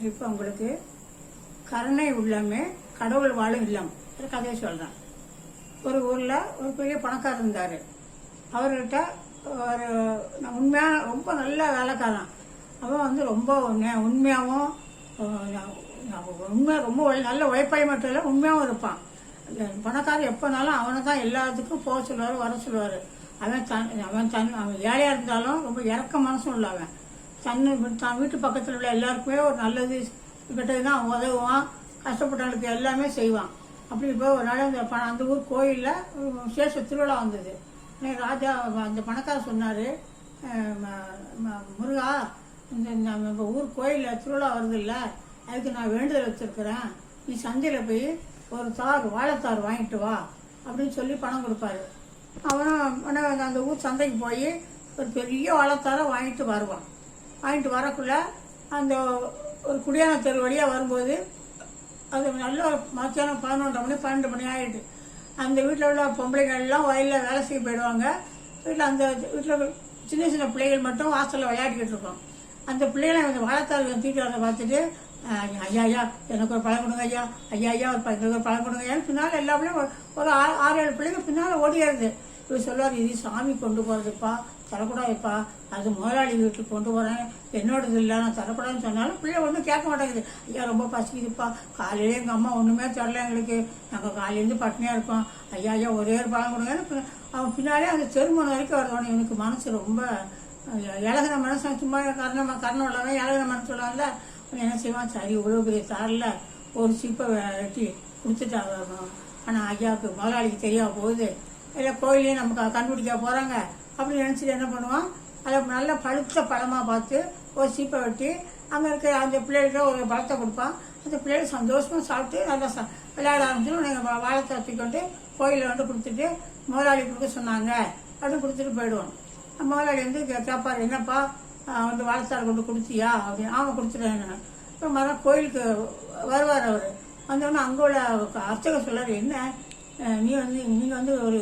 இப்போ உங்களுக்கு கருணை உள்ளமே கடவுள் வாழும் இல்லம். ஒரு கதையை சொல்கிறேன் ஒரு ஊரில் ஒரு பெரிய பணக்காரர் இருந்தார். அவர்கிட்ட ஒரு நான் உண்மையான ரொம்ப நல்ல வேலைக்காரன். அவன் வந்து ரொம்ப உண்மை- உண்மையாகவும் உண்மை ரொம்ப நல்ல உழைப்பாய் மட்டும் இல்லை உண்மையாகவும் இருப்பான். அந்த பணக்காரர் எப்போனாலும் அவனை தான் எல்லாத்துக்கும் போக சொல்லுவார் வர சொல்லுவார். அவன் தன் அவன் தன் அவன் ஏழையாக இருந்தாலும் ரொம்ப இறக்க மனசும் இல்லை அவன் தன்னு தான் வீட்டு பக்கத்தில் உள்ள எல்லாருக்குமே ஒரு நல்லது கிட்டது தான் உதவுவான். கஷ்டப்பட்டவங்களுக்கு எல்லாமே செய்வான். அப்படி இப்போ ஒரு நாள் அந்த பணம் அந்த ஊர் கோயிலில் விசேஷ திருவிழா வந்தது. ராஜா அந்த பணக்கார சொன்னார் முருகா இந்த நம்ம ஊர் கோயிலில் திருவிழா வருதில்ல அதுக்கு நான் வேண்டுதல் வச்சுருக்கிறேன். நீ சந்தையில் போய் ஒரு தார் வாழைத்தார் வாங்கிட்டு வா அப்படின்னு சொல்லி பணம் கொடுப்பாரு. அவனும் அந்த ஊர் சந்தைக்கு போய் ஒரு பெரிய வாழைத்தாரை வாங்கிட்டு வருவான். வாங்கிட்டு வரக்குள்ள அந்த ஒரு குடியான தெரு வழியாக வரும்போது அது நல்ல மத்தியானம் பதினொன்றரை மணி பன்னெண்டு மணி ஆகிட்டு அந்த வீட்டில் உள்ள பொம்பளைங்கள்லாம் வயலில் வேலை செய்ய போயிடுவாங்க. வீட்டில் அந்த வீட்டில் சின்ன சின்ன பிள்ளைகள் மட்டும் வாசலில் விளையாடிக்கிட்டு இருக்கோம். அந்த பிள்ளைகளை அந்த வாழைத்தாள் தீட்டுறதை பார்த்துட்டு ஐயா ஐயா எனக்கு ஒரு பழம் கொடுங்க ஐயா. ஐயா ஐயா ஒரு ப- எங்களுக்கு ஒரு பழம் கொடுங்க ஐயான்னு பின்னால் எல்லா பிள்ளையும் ஒரு- ஆறு ஆறு ஏழு பிள்ளைங்க பின்னால் ஓடியாருது. இவர் சொல்லுவார் இது சாமி கொண்டு போகிறதுப்பா தரக்கூடாதுப்பா. அது முதலாளி வீட்டுக்கு கொண்டு போகிறேன் என்னோடது இல்லை நான் தரக்கூடாதுன்னு சொன்னாலும் பிள்ளை ஒன்றும் கேட்க மாட்டேங்குது. ஐயா ரொம்ப பசிக்குதுப்பா. காலையிலே எங்கள் அம்மா ஒன்றுமே தரல எங்களுக்கு. நாங்கள் காலையிலேருந்து பட்டினியாக இருக்கோம். ஐயா ஐயா ஒரே ஒரு பழம் கொடுங்கன்னு அவன் பின்னாலே அந்த தெருமணம் வரைக்கும் வருவானு எனக்கு மனசு ரொம்ப இழகின மனசு. சும்மா கரண கரணம் உள்ளவன் இழகின மனசு உள்ளவன்ல என்ன செய்வான்? சரி இவ்வளோ பெரிய தாரில் ஒரு சிப்பை வெட்டி கொடுத்துட்டா ஆனால் ஐயாவுக்கு முதலாளிக்கு தெரியாம போகுது. இல்லை கோயிலையும் நமக்கு கண்டுபிடிக்க போகிறாங்க அப்படின்னு நினச்சிட்டு என்ன பண்ணுவான் அதை நல்ல பழுத்த பழமாக பார்த்து ஒரு சீப்பை வெட்டி அங்கே இருக்கிற அந்த பிள்ளைகளுக்கு ஒரு பழத்தை கொடுப்பான் அந்த பிள்ளைகள் சந்தோஷமாக சாப்பிட்டு நல்லா ச விளையாட ஆரம்பிச்சிடும். நீங்கள் வாழைத்தை தூக்கிட்டு கோயிலில் வந்து கொடுத்துட்டு முதலாளி கொடுக்க சொன்னாங்க. அப்படின்னு கொடுத்துட்டு போயிடுவோம். முதலாளி வந்து கேட்பார் என்னப்பா வந்து வாழைத்தார் கொண்டு கொடுத்தியா? அப்படின்னு. ஆமாம் கொடுத்துட்டேன். நான் இப்போ மரம் கோயிலுக்கு வருவார் அவர். வந்தோடனே அங்கே உள்ள அர்ச்சகர் சொல்லார் என்ன? நீ வந்து நீங்கள் வந்து ஒரு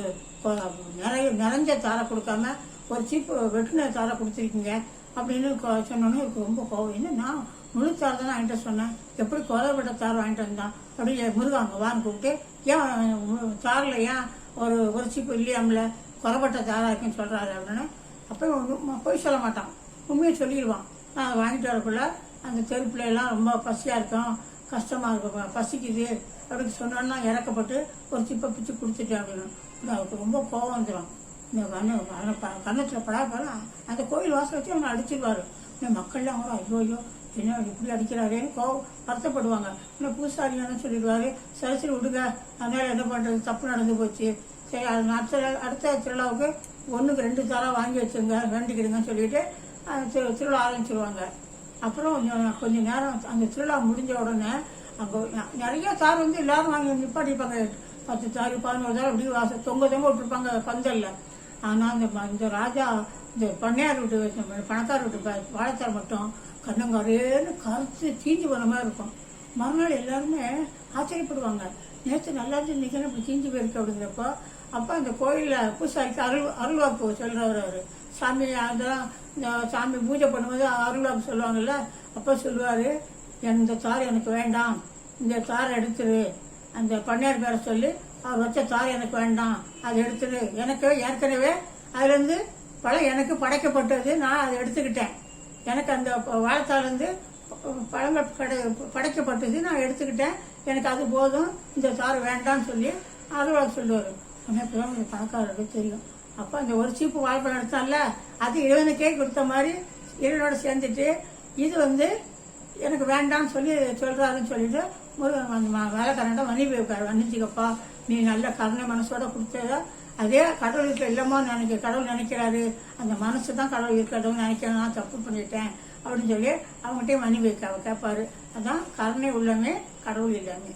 நிறைய நிறைஞ்ச தாரை கொடுக்காம ஒரு சீப்பு வெட்டின தாரை கொடுத்துருக்கீங்க அப்படின்னு சொன்னோன்னே எனக்கு ரொம்ப கோவம். என்ன நான் முழு தார் தான் வாங்கிட்டு சொன்னேன்? எப்படி குறைபட்ட தார் வாங்கிட்டு வந்தான்? அப்படின்னு முருகா அங்கே வான்னு கூப்பிட்டு ஏன் தாரில் ஏன் ஒரு ஒரு சீப்பு இல்லையாமல? குறைபட்ட தாரா இருக்குன்னு சொல்கிறாரு அப்படின்னு. அப்போ ஒன்றும் போய் சொல்ல மாட்டான். உண்மையை சொல்லிடுவான். நான் வாங்கிட்டு வரக்குள்ள அந்த தெரு ரொம்ப பசியாக இருக்கும். கஷ்டமாக இருக்கும். பசிக்குது. அப்படின்னு சொன்னோன்னா இறக்கப்பட்டு ஒரு சிப்பை பிச்சு கொடுத்துட்டேன் அப்படின்னு அவருக்கு ரொம்ப கோபம் வந்துடும் இந்த கண்ணு கண்ணத்தில் படா அந்த கோயில் வாசல் வச்சு அவனை அடிச்சிருவாரு. இந்த மக்கள்லாம் கூட ஐயோ ஐயோ என்ன இப்படி அடிக்கிறாரேன்னு கோவம் வருத்தப்படுவாங்க. இன்னும் பூசாரி என்ன சொல்லிடுவாரு. சரி சரி விடுங்க. அதனால என்ன பண்ணுறது தப்பு நடந்து போச்சு. சரி அது அடுத்த அடுத்த திருவிழாவுக்கு ஒன்றுக்கு ரெண்டு தரம் வாங்கி வச்சுருங்க. வேண்டிக்கிடுங்கன்னு சொல்லிட்டு திருவிழா ஆரம்பிச்சிருவாங்க. அப்புறம் கொஞ்சம் கொஞ்ச நேரம் அந்த திருவிழா முடிஞ்ச உடனே அங்கே நிறைய சார் வந்து எல்லாரும் வாங்கி நிப்பாட்டிப்பாங்க பத்து தார் பதினோரு சார் அப்படி வாச தொங்க தொங்க விட்டுருப்பாங்க பந்தல்ல. ஆனால் அந்த இந்த ராஜா இந்த பண்ணையார் வீட்டு இந்த பணக்கார வீட்டு வாழைத்தார் மட்டும் கண்ணங்காரேன்னு கருத்து தீஞ்சு போன மாதிரி இருக்கும். மறுநாள் எல்லாருமே ஆச்சரியப்படுவாங்க. நேற்று நல்லா இருந்து இன்னைக்கு என்ன தீஞ்சு போயிருக்கு அப்படிங்கிறப்போ அப்போ அந்த கோயிலில் பூசாரிக்கு அருள் அருள்வாக்கு சொல்கிறவர் அவர். சாமி அதெல்லாம் இந்த சாமி பூஜை பண்ணும்போது அருள்வாக்கு சொல்லுவாங்கல்ல அப்போ சொல்லுவார் இந்த தார் எனக்கு வேண்டாம். இந்த தார் எடுத்துரு. அந்த பண்ணையார் பேரை சொல்லி அவர் வச்ச தார் எனக்கு வேண்டாம். அதை எடுத்துரு. எனக்கு ஏற்கனவே அதுலேருந்து பழம் எனக்கு படைக்கப்பட்டது. நான் அதை எடுத்துக்கிட்டேன். எனக்கு அந்த வாழ்த்தாலேருந்து பழங்கள் கடை படைக்கப்பட்டது. நான் எடுத்துக்கிட்டேன். எனக்கு அது போதும். இந்த சாறு வேண்டாம்னு சொல்லி அருள்வாக்கு சொல்லுவார். அமைப்பு இப்போ பணக்காரருக்கு தெரியும். அப்போ அந்த ஒரு சீப்பு வாழைப்பழம் எடுத்தான்ல அது இவனுக்கே கொடுத்த மாதிரி இவனோட சேர்ந்துட்டு இது வந்து எனக்கு வேண்டாம்னு சொல்லி சொல்கிறாருன்னு சொல்லிட்டு முருகன் அந்த வேலைக்காரன்ட்ட மன்னிப்பு வைப்பாரு மன்னிச்சுக்கப்பா. நீ நல்ல கருணை மனசோட கொடுத்தத. அதே கடவுள் இருக்க நினைக்க கடவுள் நினைக்கிறாரு. அந்த மனசு தான் கடவுள் இருக்கட்டும் நினைக்கிறேன் நான் தப்பு பண்ணிட்டேன். அப்படின்னு சொல்லி அவங்ககிட்டயே மணி வைக்க அவர் கேட்பாரு. அதான் கருணை உள்ளமே கடவுள் இல்லாமே.